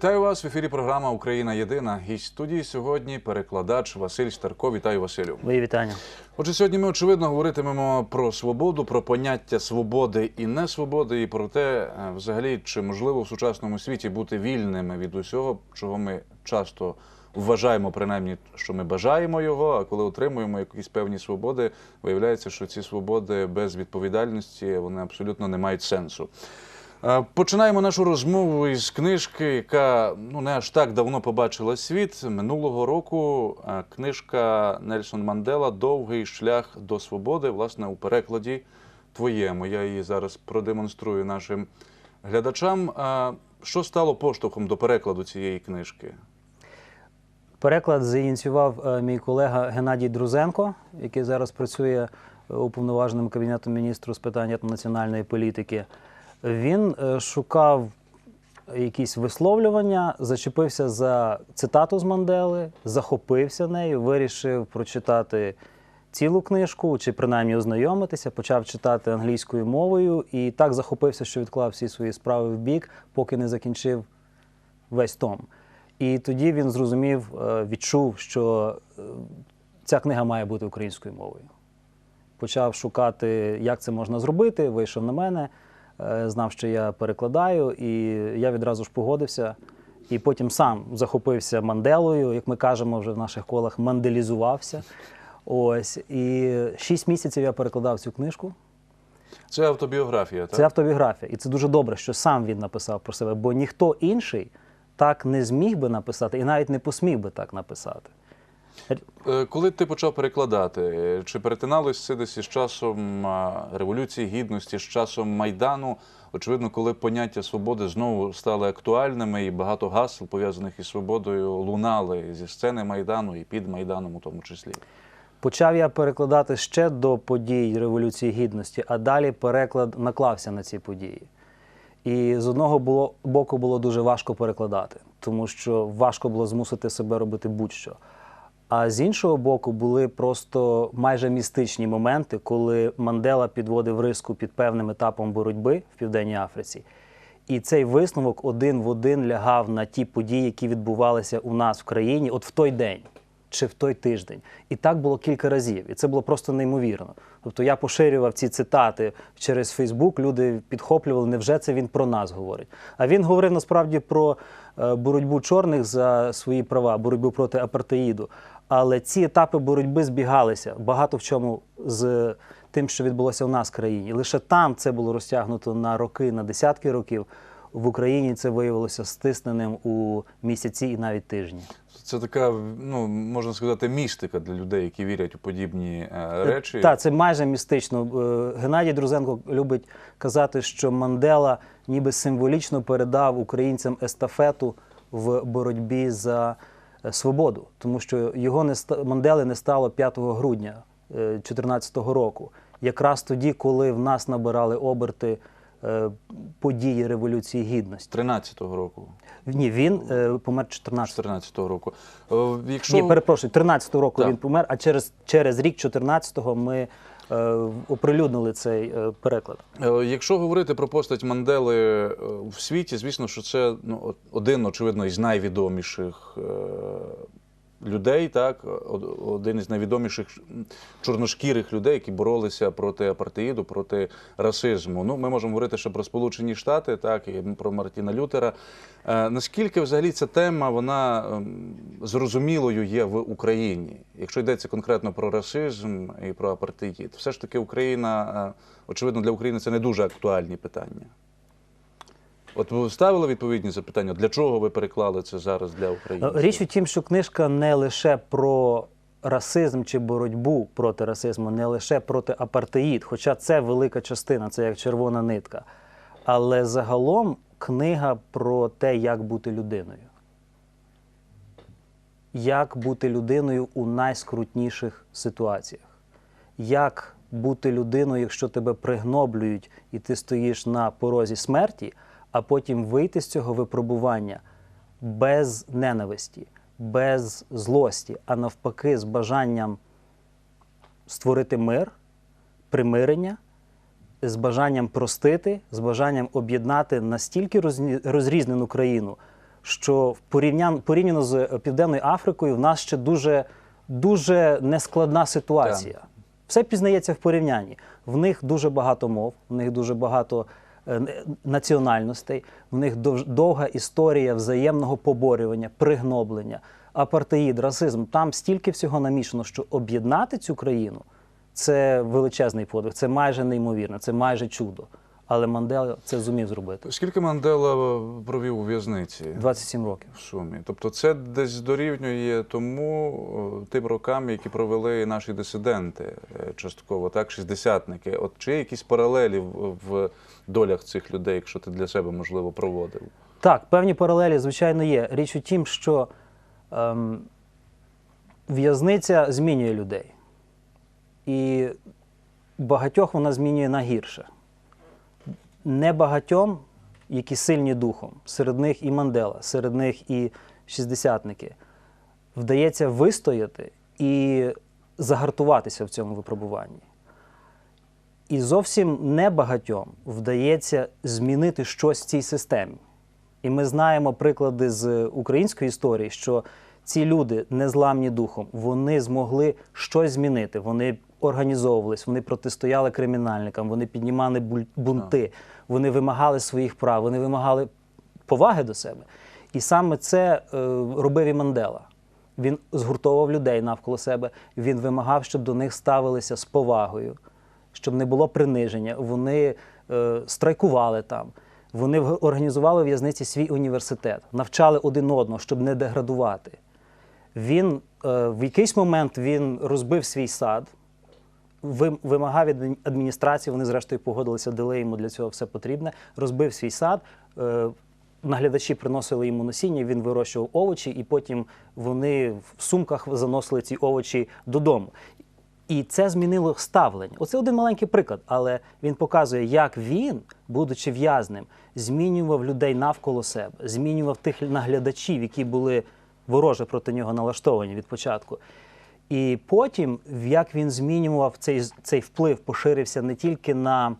Вітаю вас в ефірі. Програма Україна Єдина. Гість студії сьогодні перекладач Василь Старко. Вітаю Василю. Мої вітання. Отже, сьогодні ми очевидно говоритимемо про свободу, про поняття свободи і несвободи, і про те, е, взагалі, чи можливо в сучасному світі бути вільними від усього, чого ми часто вважаємо, принаймні, що ми бажаємо його. А коли отримуємо якісь певні свободи, виявляється, що ці свободи без відповідальності вони абсолютно не мають сенсу. Е, Починаємо нашу розмову із книжки, яка ну не аж так давно побачила світ. Минулого року е, книжка Нельсон Мандела Довгий шлях до свободи, власне, у перекладі твоєму. Я її зараз продемонструю нашим глядачам. Е, Що стало поштовхом до перекладу цієї книжки? Переклад зініціював мій колега Геннадій Друзенко, який зараз працює уповноваженим кабінетом міністру з питань національної політики. Він е, шукав якісь висловлювання, зачепився за цитату з Мандели, захопився нею, вирішив прочитати цілу книжку, чи принаймні ознайомитися, почав читати англійською мовою і так захопився, що відклав всі свої справи в бік, поки не закінчив весь том. І тоді він зрозумів, е, відчув, що е, ця книга має бути українською мовою. Почав шукати, як це можна зробити, вийшов на мене, знав, що я перекладаю, і я відразу ж погодився. І потім сам захопився манделою, як ми кажемо вже в наших колах, манделізувався. Ось. І шість місяців я перекладав цю книжку. Це автобіографія, так? Це автобіографія. І це дуже добре, що сам він написав про себе, бо ніхто інший так не зміг би написати і навіть не посмів би так написати. Е, Коли ти почав перекладати, чи перетиналось це із часом Революції Гідності, з часом Майдану? Очевидно, коли поняття свободи знову стали актуальними, і багато гасел, пов'язаних із свободою, лунали зі сцени Майдану і під Майданом, у тому числі. Почав я перекладати ще до подій Революції Гідності, а далі переклад наклався на ці події. І з одного було, боку було дуже важко перекладати, тому що важко було змусити себе робити будь-що. А з іншого боку, були просто майже містичні моменти, коли Мандела підводив риску під певним етапом боротьби в Південній Африці. І цей висновок один в один лягав на ті події, які відбувалися у нас в країні, от в той день чи в той тиждень. І так було кілька разів. І це було просто неймовірно. Тобто я поширював ці цитати через Фейсбук, люди підхоплювали, невже це він про нас говорить. А він говорив насправді про е, боротьбу чорних за свої права, боротьбу проти апартеїду. Але ці етапи боротьби збігалися багато в чому з тим, що відбулося в нас в країні. Лише там це було розтягнуто на роки, на десятки років. В Україні це виявилося стисненим у місяці і навіть тижні. Це така, ну можна сказати, містика для людей, які вірять у подібні е, речі. Так, це майже містично. Е, Геннадій Друзенко любить казати, що Мандела ніби символічно передав українцям естафету в боротьбі за е, свободу, тому що його не ста- Мандели не стало 5 грудня 2014 року, якраз тоді, коли в нас набирали оберти е, події Революції Гідності. 13-го року, Ні, він е, помер 14 14-го року. Е, Якщо Ні, перепрошую, 13-го року Так. він помер, а через, через рік, 14-го, ми е, оприлюднили цей е, переклад. Е, Якщо говорити про постать Мандели е, в світі, звісно, що це ну, один, очевидно, із найвідоміших е, людей, так, од- один із найвідоміших чорношкірих людей, які боролися проти апартеїду, проти расизму. Ну, ми можемо говорити ще про Сполучені Штати, так, і про Мартіна Лютера. Е, Наскільки взагалі ця тема вона ем, зрозумілою є в Україні? Якщо йдеться конкретно про расизм і про апартеїд, все ж таки Україна, е, очевидно, для України це не дуже актуальні питання. От ви ставили відповідні запитання, для чого ви переклали це зараз для України? Е, Річ у тім, що книжка не лише про расизм чи боротьбу проти расизму, не лише проти апартеїд, хоча це велика частина, це як червона нитка. Але загалом книга про те, як бути людиною. Як бути людиною у найскрутніших ситуаціях. Як бути людиною, якщо тебе пригноблюють і ти стоїш на порозі смерті, а потім вийти з цього випробування без ненависті, без злості, а навпаки, з бажанням створити мир, примирення, з бажанням простити, з бажанням об'єднати настільки розрізнену країну що порівняно з е, Південною Африкою, в нас ще дуже, дуже нескладна ситуація. Все пізнається в порівнянні. В них дуже багато мов, в них дуже багато національностей, в них дов- довга історія взаємного поборювання, пригноблення, апартеїд, расизм. Там стільки всього намішано, що об'єднати цю країну це величезний подвиг, це майже неймовірно, це майже чудо. Але Мандела це зумів зробити. Скільки Мандела провів у в'язниці? 27 років. В сумі. Тобто це десь дорівнює тому тим рокам, які провели наші дисиденти е, частково, так, шістдесятники. От чи є якісь паралелі в долях цих людей, якщо ти для себе можливо проводив? Так, певні паралелі, звичайно, є. Річ у тім, що ем, в'язниця змінює людей. І багатьох вона змінює на гірше. Небагатьом, які сильні духом, серед них і Мандела, серед них і шістдесятники, вдається вистояти і загартуватися в цьому випробуванні. І зовсім небагатьом вдається змінити щось в цій системі. І ми знаємо приклади з української історії, що ці люди, незламні духом, вони змогли щось змінити. Вони організовувались, вони протистояли кримінальникам, вони піднімали бунти, вони вимагали своїх прав, вони вимагали поваги до себе. І саме це е, робив і Мандела. Він згуртовував людей навколо себе, він вимагав, щоб до них ставилися з повагою, щоб не було приниження. Вони е, страйкували там. Вони організували у в'язниці свій університет, навчали один одного, щоб не деградувати. Він е, в якийсь момент він розбив свій сад, вимагав від адміністрації, вони зрештою погодилися, дали йому для цього все потрібне, розбив свій сад. е, Наглядачі приносили йому насіння, він вирощував овочі, і потім вони в сумках заносили ці овочі додому. І це змінило ставлення. Оце один маленький приклад, але він показує, як він, будучи в'язним, змінював людей навколо себе, змінював тих наглядачів, які були вороже проти нього налаштовані від початку. І потім, як він змінював цей, цей вплив, поширився не тільки на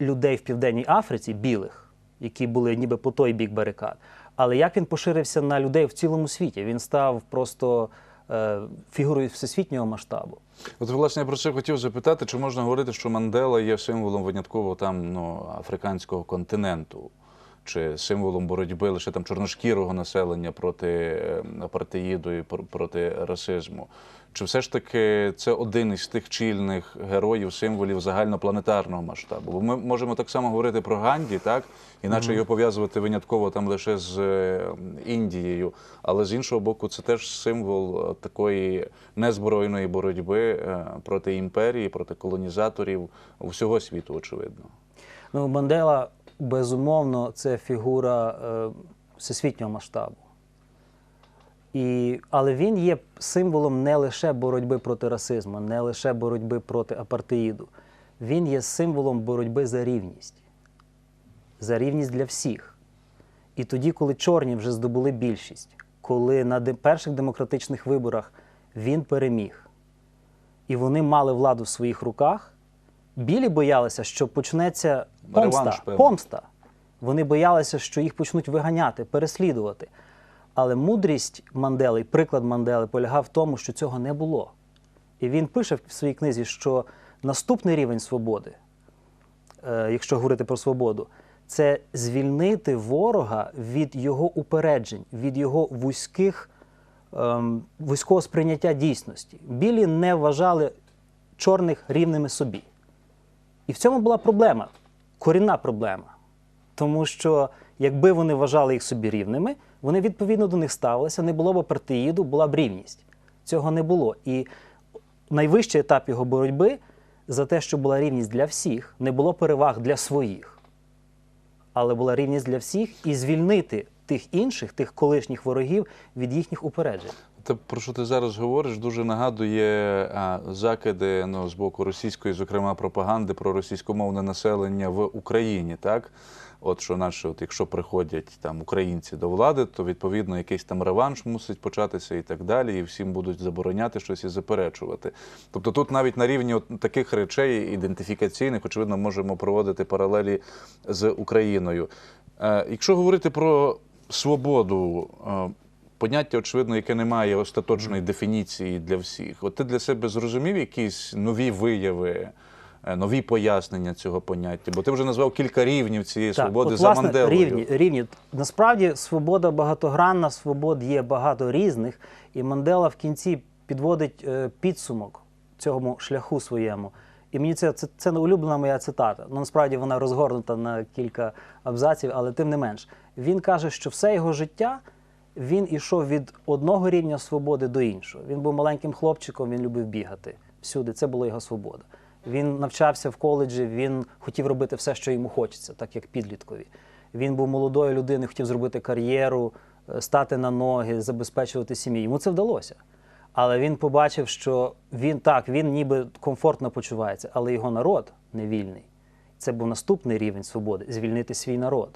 людей в Південній Африці, білих, які були ніби по той бік барикад, але як він поширився на людей в цілому світі. Він став просто е, фігурою всесвітнього масштабу. От, власне, я про це хотів запитати, чи можна говорити, що Мандела є символом винятково там ну, африканського континенту, чи символом боротьби лише там чорношкірого населення проти е, апартеїду і проти расизму? Чи все ж таки це один із тих чільних героїв, символів загальнопланетарного масштабу? Бо ми можемо так само говорити про Ганді, так? Іначе його пов'язувати винятково там лише з е, Індією. Але з іншого боку, це теж символ е, такої незбройної боротьби е, проти імперії, проти колонізаторів усього світу, очевидно. Ну, Мандела, безумовно, це фігура е, всесвітнього масштабу. І, але він є символом не лише боротьби проти расизму, не лише боротьби проти апартеїду. Він є символом боротьби за рівність, за рівність для всіх. І тоді, коли чорні вже здобули більшість, коли на перших демократичних виборах він переміг, і вони мали владу в своїх руках, білі боялися, що почнеться помста. Реванш, помста. Вони боялися, що їх почнуть виганяти, переслідувати. Але мудрість Мандели, приклад Мандели полягав в тому, що цього не було. І він пише в своїй книзі, що наступний рівень свободи, е, якщо говорити про свободу, це звільнити ворога від його упереджень, від його вузьких, ем, вузького сприйняття дійсності. Білі не вважали чорних рівними собі. І в цьому була проблема, корінна проблема. Тому що якби вони вважали їх собі рівними, вони відповідно до них ставилися, не було б апартеїду, була б рівність. Цього не було. І найвищий етап його боротьби за те, що була рівність для всіх, не було переваг для своїх, але була рівність для всіх і звільнити тих інших, тих колишніх ворогів від їхніх упереджень. Те, про що ти зараз говориш, дуже нагадує а, закиди ну, з боку російської, зокрема, пропаганди про російськомовне населення в Україні. Так? От що наші, от якщо приходять там українці до влади, то відповідно якийсь там реванш мусить початися і так далі, і всім будуть забороняти щось і заперечувати. Тобто тут навіть на рівні от таких речей ідентифікаційних, очевидно, можемо проводити паралелі з Україною. Е, якщо говорити про свободу, е, поняття, очевидно, яке не має остаточної дефініції для всіх. От ти для себе зрозумів якісь нові вияви, е, нові пояснення цього поняття? Бо ти вже назвав кілька рівнів цієї свободи от, за власне, Манделою. Рівні, рівні. Насправді свобода багатогранна, свобод є багато різних, і Мандела в кінці підводить е, підсумок цьому шляху своєму. І мені це, це, це улюблена моя цитата. Ну, насправді вона розгорнута на кілька абзаців, але тим не менш. Він каже, що все його життя він ішов від одного рівня свободи до іншого. Він був маленьким хлопчиком, він любив бігати всюди. Це була його свобода. Він навчався в коледжі, він хотів робити все, що йому хочеться, так як підліткові. Він був молодою людиною, хотів зробити кар'єру, е, стати на ноги, забезпечувати сім'ю. Йому це вдалося. Але він побачив, що він так, він ніби комфортно почувається, але його народ не вільний. Це був наступний рівень свободи звільнити свій народ.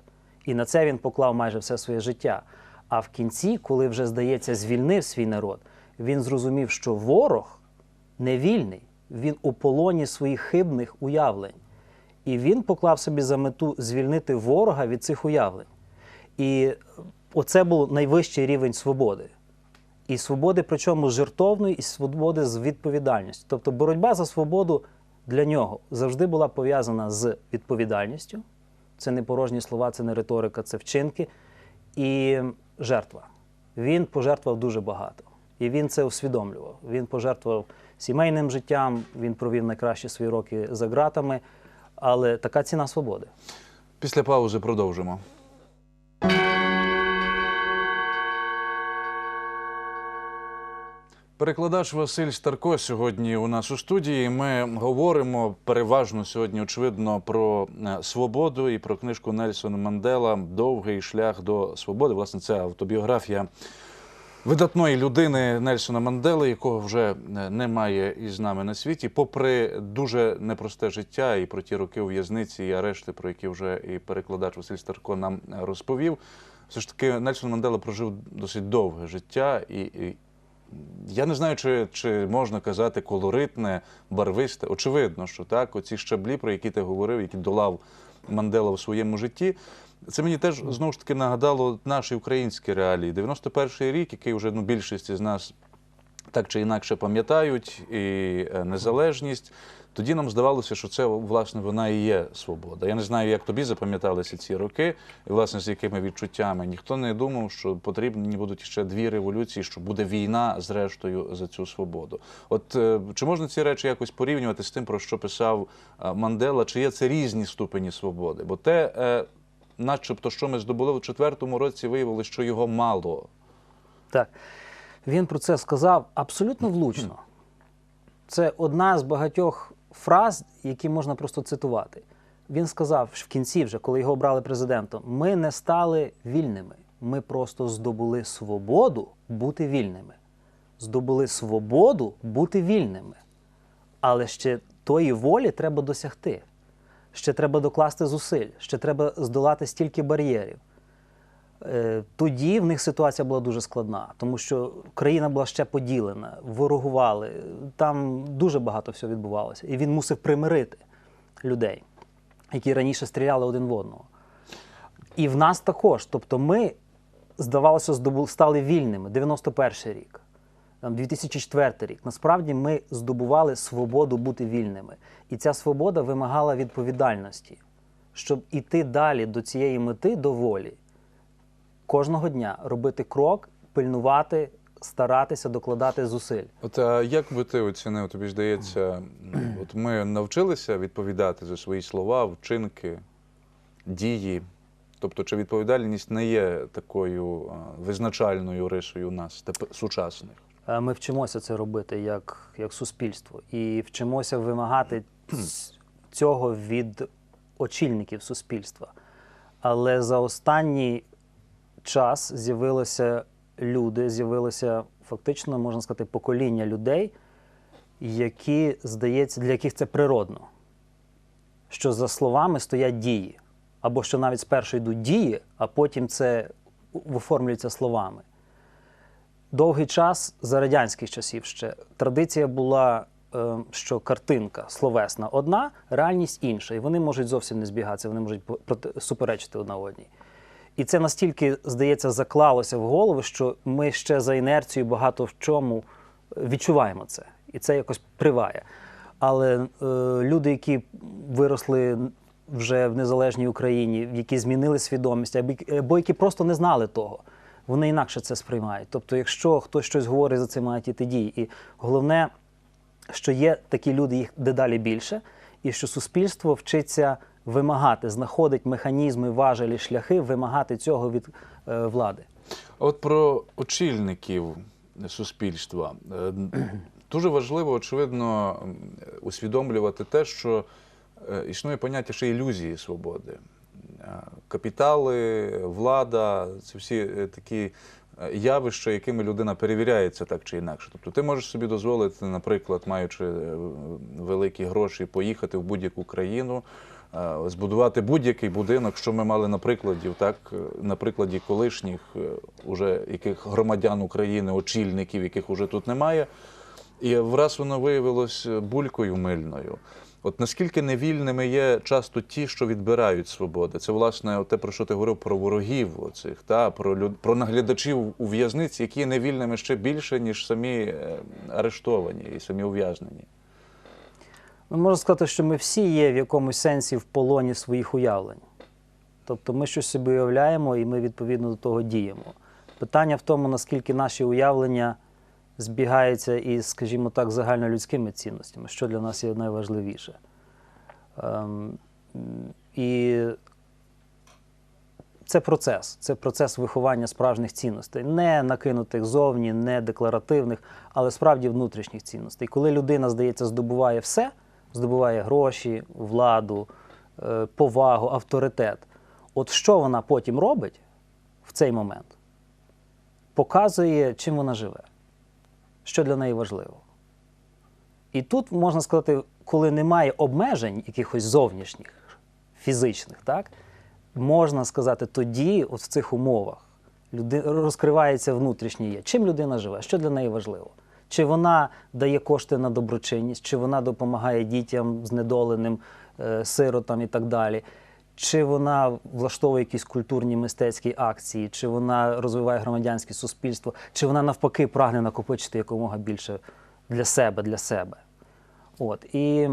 І на це він поклав майже все своє життя. А в кінці, коли вже, здається, звільнив свій народ, він зрозумів, що ворог не вільний, він у полоні своїх хибних уявлень. І він поклав собі за мету звільнити ворога від цих уявлень. І оце був найвищий рівень свободи. І свободи, причому жертовної, і свободи з відповідальністю. Тобто боротьба за свободу для нього завжди була пов'язана з відповідальністю. Це не порожні слова, це не риторика, це вчинки і жертва. Він пожертвував дуже багато. І він це усвідомлював. Він пожертвував сімейним життям, він провів найкращі свої роки за ґратами. Але така ціна свободи. Після паузи продовжимо. Перекладач Василь Старко сьогодні у нас у студії. Ми говоримо переважно сьогодні, очевидно, про е, свободу і про книжку Нельсона Мандела Довгий шлях до свободи. Власне, це автобіографія видатної людини Нельсона Мандели, якого вже е, немає із нами на світі, попри дуже непросте життя і про ті роки у в'язниці і арешти, про які вже і перекладач Василь Старко нам розповів. Все ж таки, Нельсон Мандела прожив досить довге життя, і я не знаю, чи, чи можна казати колоритне, барвисте. Очевидно, що так, оці щаблі, про які ти говорив, які долав Мандела в своєму житті. Це мені теж знову ж таки нагадало наші українські реалії. 91-й рік, який вже ну, більшість із нас так чи інакше пам'ятають, і е, незалежність. Тоді нам здавалося, що це власне вона і є свобода. Я не знаю, як тобі запам'яталися ці роки, і власне з якими відчуттями. Ніхто не думав, що потрібні будуть ще дві революції, що буде війна зрештою за цю свободу. От е, чи можна ці речі якось порівнювати з тим, про що писав е, Мандела? Чи є це різні ступені свободи? Бо те, начебто, що ми здобули в четвертому році, виявилося, що його мало. Так. Він про це сказав абсолютно влучно. Це одна з багатьох фраз, які можна просто цитувати. Він сказав в кінці, вже коли його обрали президентом: ми не стали вільними, ми просто здобули свободу бути вільними. Здобули свободу бути вільними. Але ще тої волі треба досягти. Ще треба докласти зусиль, ще треба здолати стільки бар'єрів. Е, Тоді в них ситуація була дуже складна, тому що країна була ще поділена, ворогували, там дуже багато всього відбувалося. І він мусив примирити людей, які раніше стріляли один в одного. І в нас також. Тобто ми, здавалося, стали вільними. 91 рік, 2004 рік. Насправді ми здобували свободу бути вільними. І ця свобода вимагала відповідальності, щоб іти далі до цієї мети, до волі кожного дня робити крок, пильнувати, старатися, докладати зусиль. От а як би ти оцінив, тобі здається, от ми навчилися відповідати за свої слова, вчинки, дії. Тобто, чи відповідальність не є такою визначальною рисою нас, тепер сучасних? Е, Ми вчимося це робити як, як суспільство і вчимося вимагати цього від очільників суспільства. Але за останній час з'явилося люди, з'явилося фактично, можна сказати, покоління людей, які, здається, для яких це природно. Що за словами стоять дії. Або що навіть спершу йдуть дії, а потім це оформлюється словами довгий час за радянських часів ще традиція була, е, що картинка словесна одна, реальність інша, і вони можуть зовсім не збігатися, вони можуть суперечити одна одній. І це настільки, здається, заклалося в голову, що ми ще за інерцією багато в чому відчуваємо це. І це якось приває. Але е, люди, які виросли вже в незалежній Україні, які змінили свідомість, або, які просто не знали того, вони інакше це сприймають. Тобто, якщо хтось щось говорить, за це мають іти дії. І головне, що є такі люди, їх дедалі більше, і що суспільство вчиться вимагати, знаходить механізми, важелі, шляхи, вимагати цього від е, влади. От про очільників суспільства. Е, Дуже важливо, очевидно, усвідомлювати те, що е, існує поняття ще ілюзії свободи. Е, Капітали, влада це всі такі явища, якими людина перевіряється так чи інакше. Тобто ти можеш собі дозволити, наприклад, маючи великі гроші, поїхати в будь-яку країну, збудувати будь-який будинок, що ми мали на прикладі, так е, на прикладі колишніх е, уже яких громадян України, очільників, яких уже тут немає. І враз воно виявилось булькою мильною. От наскільки невільними є часто ті, що відбирають свободи. Це власне те, про що ти говорив про ворогів оцих, та про люд... про наглядачів у в'язниці, які невільними ще більше, ніж самі е, арештовані і самі ув'язнені. Ну, можна сказати, що ми всі є в якомусь сенсі в полоні своїх уявлень. Тобто ми щось собі уявляємо і ми відповідно до того діємо. Питання в тому, наскільки наші уявлення збігаються із, скажімо так, загальнолюдськими цінностями, що для нас є найважливіше. Ем, і це процес, це процес виховання справжніх цінностей, не накинутих зовні, не декларативних, але справді внутрішніх цінностей. Коли людина, здається, здобуває все, здобуває гроші, владу, е, повагу, авторитет. От що вона потім робить в цей момент, показує, чим вона живе, що для неї важливо. І тут можна сказати, коли немає обмежень якихось зовнішніх, фізичних, так, можна сказати, тоді, от в цих умовах, розкривається внутрішнє є. Чим людина живе, що для неї важливо? Чи вона дає кошти на доброчинність, чи вона допомагає дітям знедоленим, е, сиротам і так далі. Чи вона влаштовує якісь культурні мистецькі акції, чи вона розвиває громадянське суспільство, чи вона навпаки прагне накопичити якомога більше для себе, для себе. От і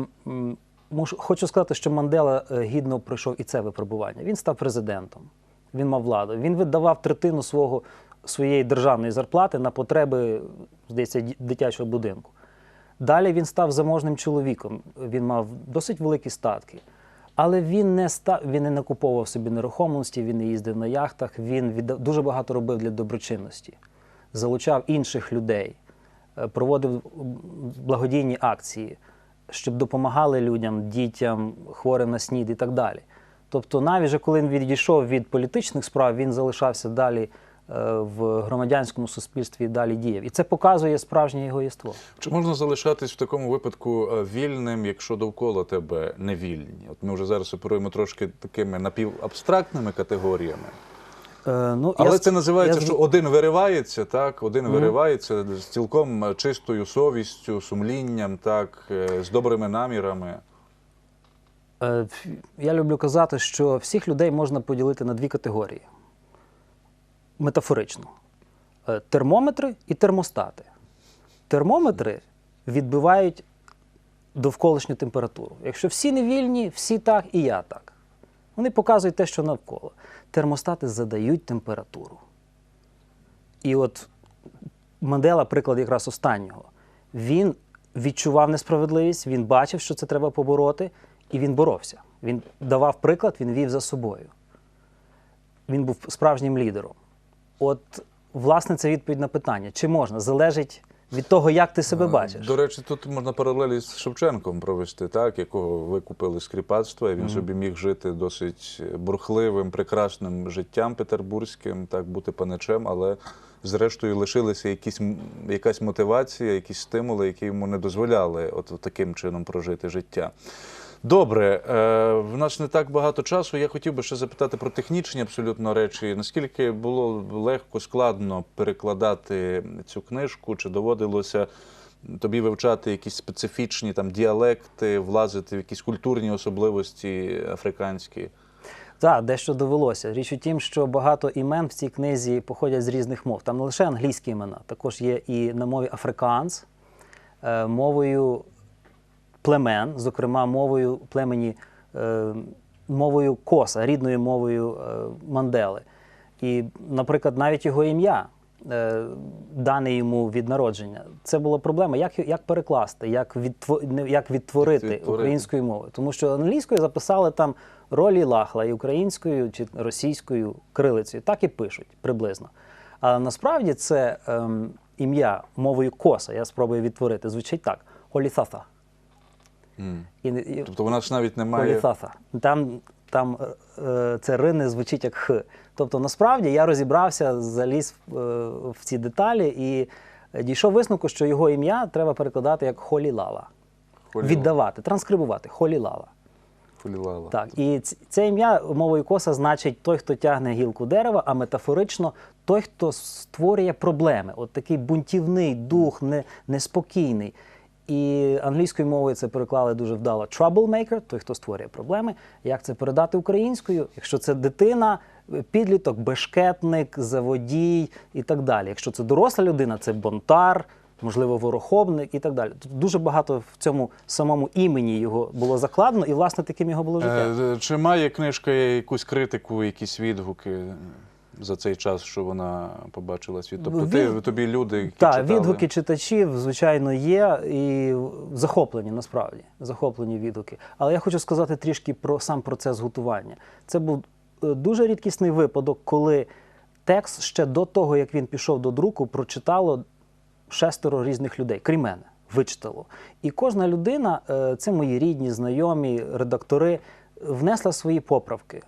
мушу, хочу сказати, що Мандела е, гідно пройшов і це випробування. Він став президентом, він мав владу. Він видавав третину свого, своєї державної зарплати на потреби, здається, дитячого будинку. Далі він став заможним чоловіком. Він мав досить великі статки. Але він не став, він не накуповував собі нерухомості, він не їздив на яхтах, він віддав, дуже багато робив для доброчинності, залучав інших людей, е, проводив благодійні акції, щоб допомагали людям, дітям, хворим на снід і так далі. Тобто, навіть коли він відійшов від політичних справ, він залишався далі в громадянському суспільстві далі діяв. І це показує справжнє його єство. Чи можна залишатись в такому випадку е, вільним, якщо довкола тебе не вільні? От ми вже зараз оперуємо трошки такими напівабстрактними категоріями. Е, ну, Але я це називається, я що один виривається, так, один виривається з цілком е, чистою совістю, сумлінням, так, е, з добрими намірами. Е, Я люблю казати, що всіх людей можна поділити на дві категорії. Метафорично: Е, термометри і термостати. Термометри відбивають довколишню температуру. Якщо всі не вільні, всі так і я так. Вони показують те, що навколо. Термостати задають температуру. І от Мандела, приклад якраз останнього. Він відчував несправедливість, він бачив, що це треба побороти, і він боровся. Він давав приклад, він вів за собою. Він був справжнім лідером. От, власне, це відповідь на питання: чи можна? Залежить від того, як ти себе бачиш. До речі, тут можна паралелі з Шевченком провести, так, якого викупили з кріпацтва, і він собі міг жити досить бурхливим, прекрасним життям петербурзьким, так, бути паничем, але зрештою лишилися якісь, якась мотивація, якісь стимули, які йому не дозволяли от таким чином прожити життя. Добре, е, в нас не так багато часу. Я хотів би ще запитати про технічні абсолютно речі. Наскільки було легко, складно перекладати цю книжку? Чи доводилося тобі вивчати якісь специфічні там діалекти, влазити в якісь культурні особливості африканські? Так, дещо довелося. Річ у тім, що багато імен в цій книзі походять з різних мов. Там не лише англійські імена, також є і на мові африкаанс, е, мовою племен, зокрема мовою племені, е, мовою коса, рідною мовою е, Мандели. І, наприклад, навіть його ім'я, е, дане йому від народження, це була проблема. Як, як перекласти, як, відтво, як відтворити Відтворити. українською мовою? Тому що англійською записали там ролі лахла, і українською чи російською крилицею. Так і пишуть приблизно. А насправді це ем, ім'я мовою коса, я спробую відтворити, звучить так: Холісаса. М. І, і, Тобто вона ж навіть не має. Там, там е, це ри не звучить як х. Тобто, насправді я розібрався, заліз е, в ці деталі і дійшов висновку, що його ім'я треба перекладати як Холілала. Холі- Віддавати, транскрибувати Холілала. Фулілала. Так, і це ім'я мовою коса значить той, хто тягне гілку дерева, а метафорично той, хто створює проблеми. От такий бунтівний дух, не, неспокійний. І англійською мовою це переклали дуже вдало troublemaker, той, хто створює проблеми. Як це передати українською? Якщо це дитина, підліток, бешкетник, заводій і так далі. Якщо це доросла людина, це бонтар, можливо, ворохобник і так далі. Тут дуже багато в цьому самому імені його було закладено, і власне таким його було життя. Е, Чи має книжка якусь критику, якісь відгуки за цей час, що вона побачила світ? Тобто ти, тобі люди, які Так, читали... відгуки читачів, звичайно, є і захоплені насправді. Захоплені відгуки. Але я хочу сказати трішки про сам процес готування. Це був е, дуже рідкісний випадок, коли текст ще до того, як він пішов до друку, прочитало шестеро різних людей, крім мене, вичитало. І кожна людина, е, це мої рідні, знайомі, редактори, внесла свої поправки.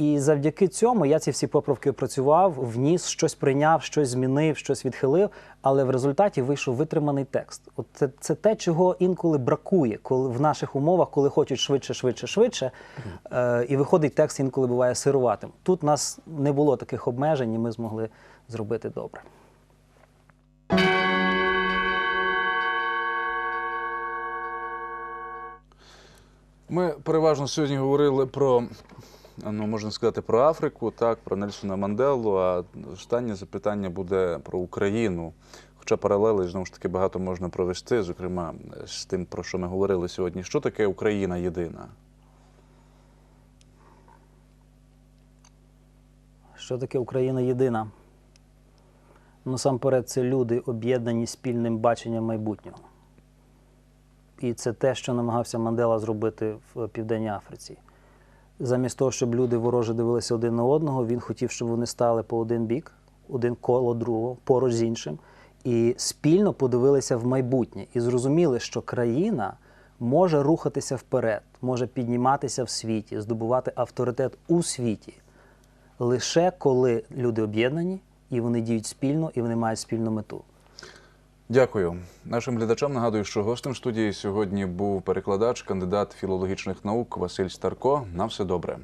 І завдяки цьому я ці всі поправки опрацював, вніс, щось прийняв, щось змінив, щось відхилив, але в результаті вийшов витриманий текст. От це, це те, чого інколи бракує, коли в наших умовах, коли хочуть швидше, швидше, швидше, е, і виходить текст інколи буває сируватим. Тут нас не було таких обмежень, і ми змогли зробити добре. Ми переважно сьогодні говорили про, ну можна сказати, про Африку, так, про Нельсона Манделу. А останнє запитання буде про Україну. Хоча паралели знову ж таки багато можна провести, зокрема з тим, про що ми говорили сьогодні. Що таке Україна єдина? Що таке Україна єдина? Насамперед, це люди, об'єднані спільним баченням майбутнього. І це те, що намагався Мандела зробити в Південній Африці. Замість того, щоб люди вороже дивилися один на одного, він хотів, щоб вони стали по один бік, один коло другого, поруч з іншим, і спільно подивилися в майбутнє і зрозуміли, що країна може рухатися вперед, може підніматися в світі, здобувати авторитет у світі лише коли люди об'єднані і вони діють спільно, і вони мають спільну мету. Дякую. Нашим глядачам нагадую, що гостем студії сьогодні був перекладач, кандидат філологічних наук Василь Старко. На все добре.